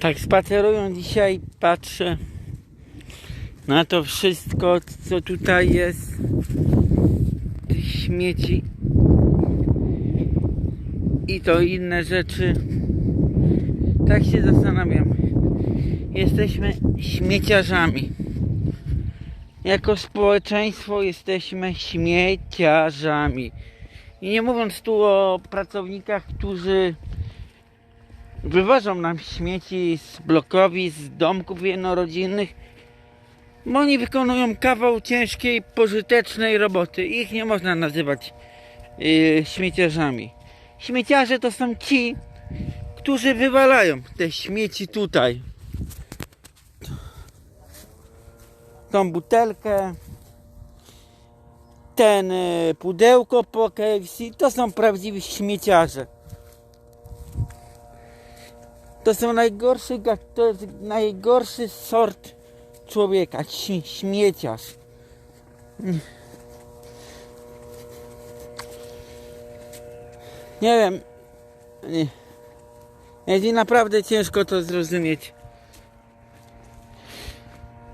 Tak spacerując dzisiaj patrzę na to wszystko, co tutaj jest. Tych śmieci. I to inne rzeczy. Tak się zastanawiam. Jesteśmy śmieciarzami. Jako społeczeństwo jesteśmy śmieciarzami. I nie mówiąc tu o pracownikach, którzy wywożą nam śmieci z blokowi, z domków jednorodzinnych, bo oni wykonują kawał ciężkiej, pożytecznej roboty. Ich nie można nazywać yy, śmieciarzami. Śmieciarze to są ci, którzy wywalają te śmieci tutaj. Tą butelkę, ten y, pudełko po KFC, to są prawdziwi śmieciarze. To są najgorszy, to jest najgorszy sort człowieka, śmieciarz. Nie wiem. Nie. Jest mi naprawdę ciężko to zrozumieć.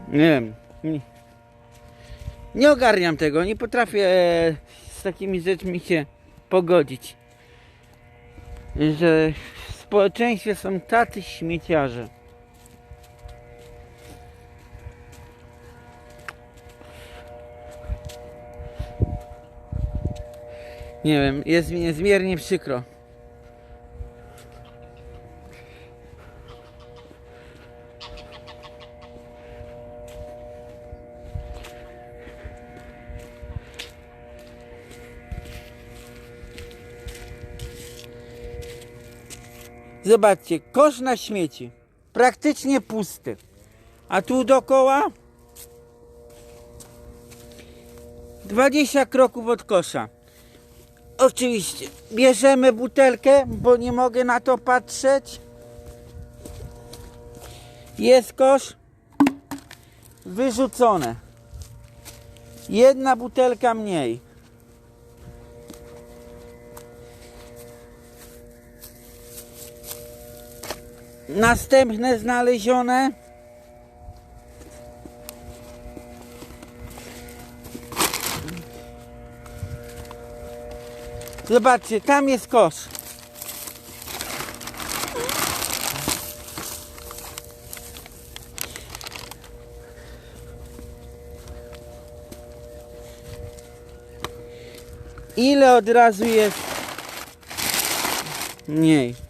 Nie wiem. Nie, nie ogarniam tego. Nie potrafię e, z takimi rzeczmi się pogodzić. Że społeczeństwie są tacy śmieciarze. Nie wiem, jest mi niezmiernie przykro. Zobaczcie, kosz na śmieci. Praktycznie pusty. A tu dookoła 20 kroków od kosza. Oczywiście, bierzemy butelkę, bo nie mogę na to patrzeć. Jest kosz. Wyrzucone. Jedna butelka mniej. Następne znalezione. Zobaczcie, tam jest kosz. Ile od razu jest? Mniej.